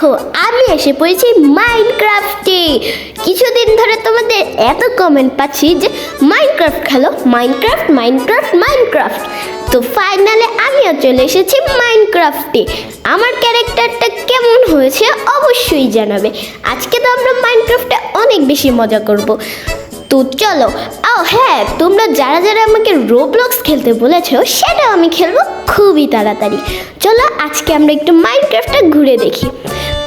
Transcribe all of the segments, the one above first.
দেখো, আমি এসে পড়েছি মাইনক্রাফটে কিছুদিন ধরে তোমাদের এত কমেন্ট পাচ্ছি যে মাইনক্রাফট খেলো মাইনক্রাফট মাইনক্রাফট মাইনক্রাফট তো ফাইনালে আমিও চলে এসেছি মাইনক্রাফটে আমার ক্যারেক্টারটা কেমন হয়েছে অবশ্যই জানাবে। আজকে তো আমরা মাইনক্রাফটে অনেক বেশি মজা করব। তো চলো, ও হ্যাঁ তোমরা যারা যারা আমাকে রোবলক্স খেলতে বলেছ, সেটাও আমি খেলব খুবই তাড়াতাড়ি। চলো, আজকে আমরা একটু মাইনক্রাফটটা ঘুরে দেখি।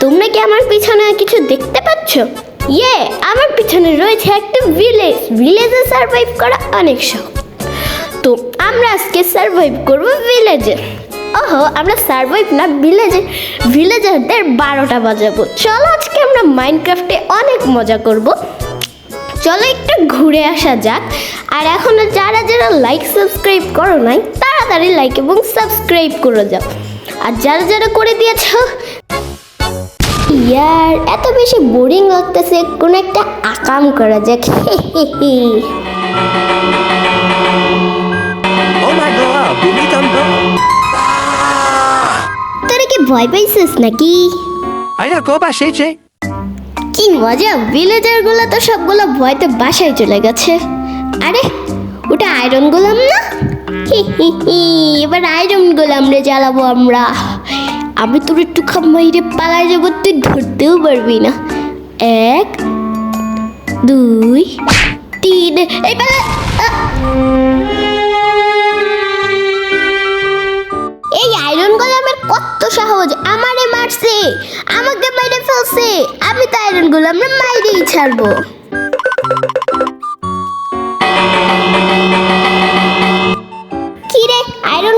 তোমরা কি আমার পিছনে কিছু দেখতে পাচ্ছ? ইয়ে আমার পিছনে রয়েছে একটা ভিলেজ ভিলেজে সার্ভাইভ করা অনেক সহজ তো আমরা আজকে সার্ভাইভ করব ভিলেজে ওহো, আমরা সার্ভাইভ না ভিলেজে ভিলেজারদের বারোটা বাজাবো। চলো আজকে আমরা মাইনক্রাফটে অনেক মজা করব। চলো একটু ঘুরে আসা যাক। আর এখনও যারা যারা লাইক সাবস্ক্রাইব করো নাই, তাড়াতাড়ি লাইক এবং সাবস্ক্রাইব করে যাও। আর যারা যারা করে দিয়েছ ইয়ার এত বেশি বোরিং লাগতেছে কোনো একটা আকাম করা যাক। তোরা কি ভয় পাইছিস নাকি? আরে কবা সেছে কি মজা ভিলেজারগুলো তো সবগুলো ভয়তে বাসায় চলে গেছে। আরে ওটা আয়রন গোলাম না? এবার আয়রন গোলাম রে জ্বালাবো আমরা। আমি তোর একটু খামাইরে পালাই যাব, তুই ধরতেও পারবি না এক, দুই, তিন, এই! এই আয়রন গোলামের কত সহজ, আমারে মারছে, আমাকে মেরে ফেলছে, আমি তো আয়রন গোলামে মাইরেই ছাড়বো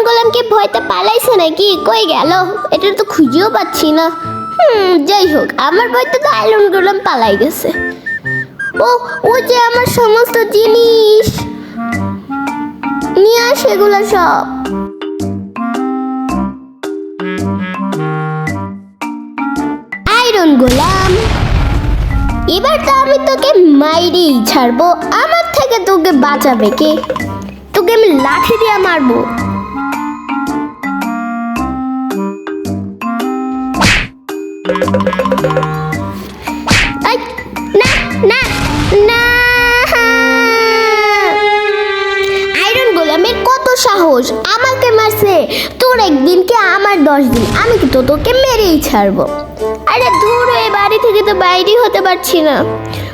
আয়রন গোলামকে ভয়তে পালাইছে নাকি? কই গেল? এটা তো খুঁজেও পাচ্ছি না। হুম, যাই হোক, আমার ভয়তে তো আয়রন গোলাম পালাই গেছে। ও ও যে আমার সমস্ত জিনিস। নিয়ে আসে এগুলো সব। আয়রন গোলাম, এবার তো আমি তোকে মাইরেই ছাড়বো। আমার থেকে তোকে বাঁচাবে কে? তোকে আমি লাঠি দিয়ে মারবো। না কত সাহস? আমাকে মারছে। তোর একদিন কে আমার দশ দিন? আমি তো তোকে মেরেই ছাড়বো? আরে দূর এই বাড়ি থেকে তো বাইরেই হতে পারছি না।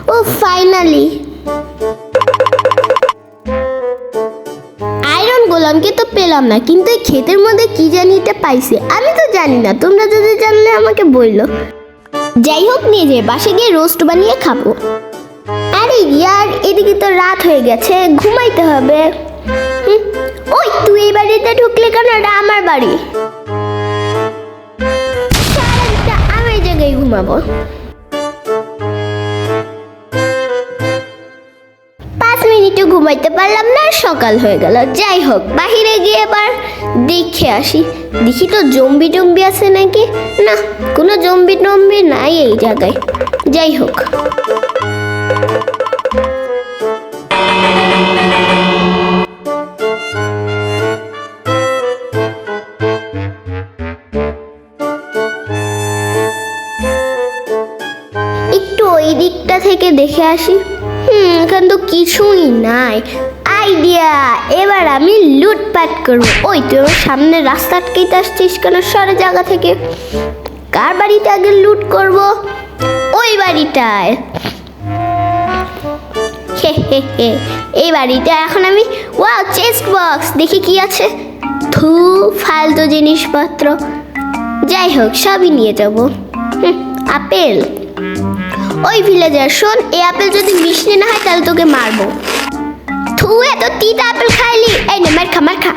ও ফাইনালি গোলামকে তো পেলাম না, কিন্তু এই ক্ষেতের মধ্যে কি জানিতে পাইছে, আমি তো জানি না, তোমরা যদি জানলে আমাকে বলল। যাই হোক নিয়ে যে বাসে গিয়ে রোস্ট বানিয়ে খাব। আরে ইয়ার, এদিকে তো রাত হয়ে গেছে, ঘুমাইতে হবে। ওই, তুই এই বাড়িতে ঢুকলে কেন? এটা আমার বাড়ি। আমি জায়গায় ঘুমাবো। ঘুমাইতে পারলাম না, সকাল হয়ে গেল। যাই হোক, বাহিরে গিয়ে এবার দেখে আসি। দেখি তো জম্বি টম্বি আছে নাকি? না, কোনো জম্বি টম্বি নাই এই জায়গায়। যাই হোক। একটু ওই দিকটা থেকে দেখে আসি। হুম এখান তো কিছুই নাই। আইডিয়া, এবার আমি লুটপাট করব। ওই আমার সামনে রাস্তা আটকেতে আসছিস কেন? সরে জায়গা থেকে। কার বাড়িতে আগে লুট করব? ওই বাড়িটায়। হে হে হে, এই বাড়িটা এখন আমি, ওয়াও, চেস্ট বক্স। দেখি কি আছে। থু ফালতু জিনিসপত্র। যাই হোক, সবই নিয়ে যাব। আপেল। ওই ভিলেজার শোন, এই আপেল যদি মিষ্টি না হয়, তাহলে তোকে মারবো। থু, এত তিতা আপেল খাইলি। এই নে, মার খা মার খা।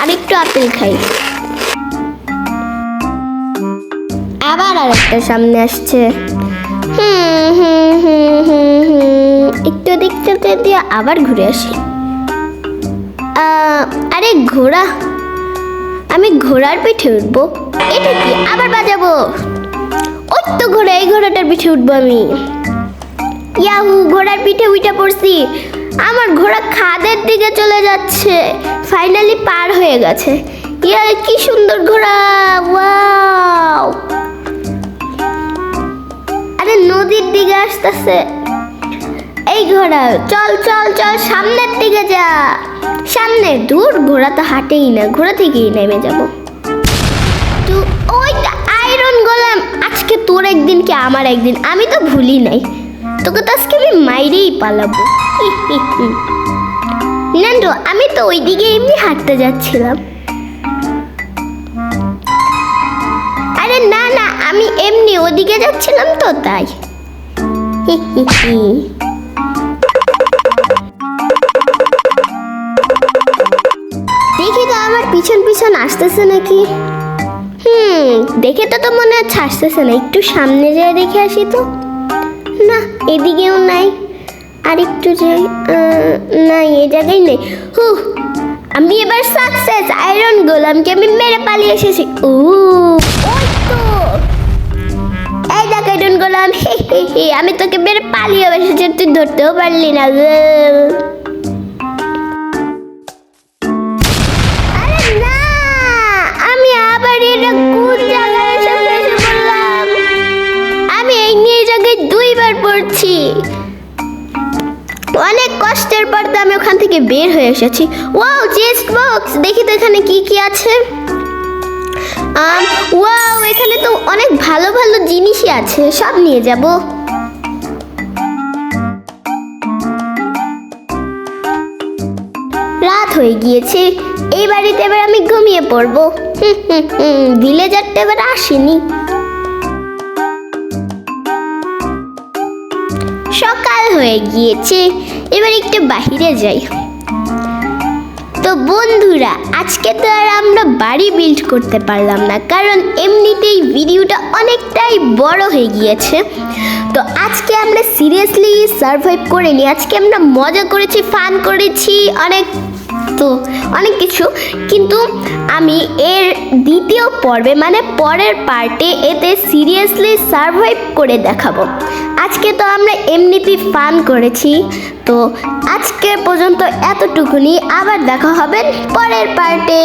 আরেকটু আপেল খাই। আবার আরেকটা সামনে আসছে। হুম হুম হুম হুম হুম, একটু দেখতে দিয়ে আবার ঘুরে আসি। আরে ঘোড়া, আমি ঘোড়ার পিঠে উঠবো। এটা কি? আবার বাজাবো? ওই তো ঘোড়া, এই ঘোড়াটার পিঠে উঠবো আমি। ইয়াহু, ঘোড়ার পিঠে উঠে পড়ছি। আমার ঘোড়া খাদের দিকে চলে যাচ্ছে। ফাইনালি পার হয়ে গেছে। ইয়া কি সুন্দর ঘোড়া! ওয়াও! আরে নদীর দিকে আসতেছে। এই ঘোড়া, চল চল চল, সামনের দিকে যা। সামনে দূর, ঘোড়া তো হাঁটেই না। ঘোড়া থেকেই নেমে যাব। গোলাম আজকে তোর একদিন কি আমার একদিন আমি তো ভুলি নাই তোকে তো আজকে আমি মাইরেই পালাবো। নান্টু আমি তো ওইদিকে এমনি হাঁটতে যাচ্ছিলাম আরে না না, আমি এমনি ওদিকে যাচ্ছিলাম তো তাই। দেখি তো আমার পিছন পিছন আসতেছে নাকি হুম, দেখে তো তো মনে হচ্ছে আসতেছে না। একটু সামনে যেয়ে দেখে আসি তো। না, এদিকেও নাই। আর একটু যাই না এই জায়গায় নেই। হু আমি এবার সাকসেস আয়রন গোলামকে আমি মেরে পালিয়ে এসেছি। ও আমি তোকে মেরে পালিয়ে এসেছি, তুই ধরতেও পারলি না আমি এই নিয়ে দুইবার পড়ছি। অনেক কষ্টের পর আমি ওখান থেকে বের হয়ে এসেছি। Wow, chest box! দেখি তো এখানে কি কি আছে। ওয়াও, এখানে তো অনেক ভালো ভালো জিনিসই আছে। সব নিয়ে যাব। রাত হয়ে গিয়েছে। এই বাড়িতে এবার আমি ঘুমিয়ে পড়ব। ভিলেজারটা এবার আসেনি। সকাল হয়ে গিয়েছে, এবার একটু বাইরে যাই। তো বন্ধুরা, আজকে তো আর আমরা বাড়ি বিল্ড করতে পারলাম না, কারণ এমনিতেই ভিডিওটা অনেকটাই বড় হয়ে গিয়েছে। তো আজকে আমরা সিরিয়াসলি সার্ভাইভ করিনি, আজকে আমরা মজা করেছি ফান করেছি, অনেক তো অনেক কিছু। কিন্তু আমি এর দ্বিতীয় পর্বে মানে পরের পার্টে এতে সিরিয়াসলি সার্ভাইভ করে দেখাবো। আজকে তো আমরা এমনিতেই ফান করেছি। তো আজকে পর্যন্ত এতটুকুনি। আবার দেখা হবে পরের পার্টে।